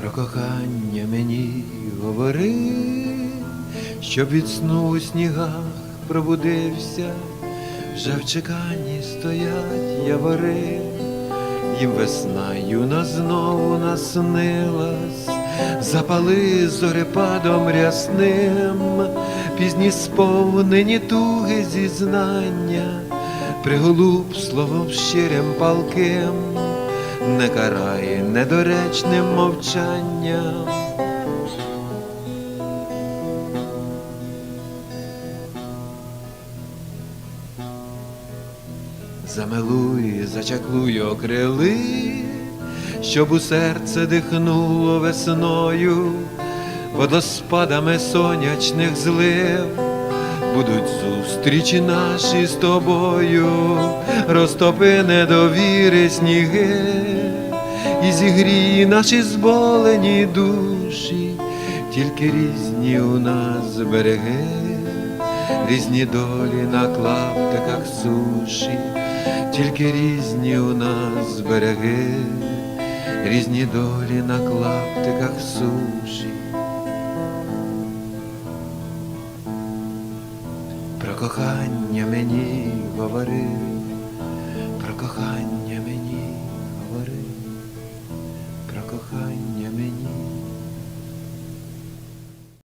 Про кохання мені говори, щоб від сну у снігах пробудився, вже в чеканні стоять явори, їм весна юна знову наснилась, запали зорепадом рясним, пізні сповнені туги зізнання, приголуб словом щирим палким не карає недоречним мовчанням. Замилуй, зачаклуй окрили, щоб у серце дихнуло весною, водоспадами сонячних злив, будуть зустрічі наші з тобою, розтопи недовіри сніги, і зігрій наші зболені душі, тільки різні у нас береги, різні долі на клаптиках суші, тільки різні у нас береги, різні долі на клаптиках суші. Про кохання мені говорив, кохання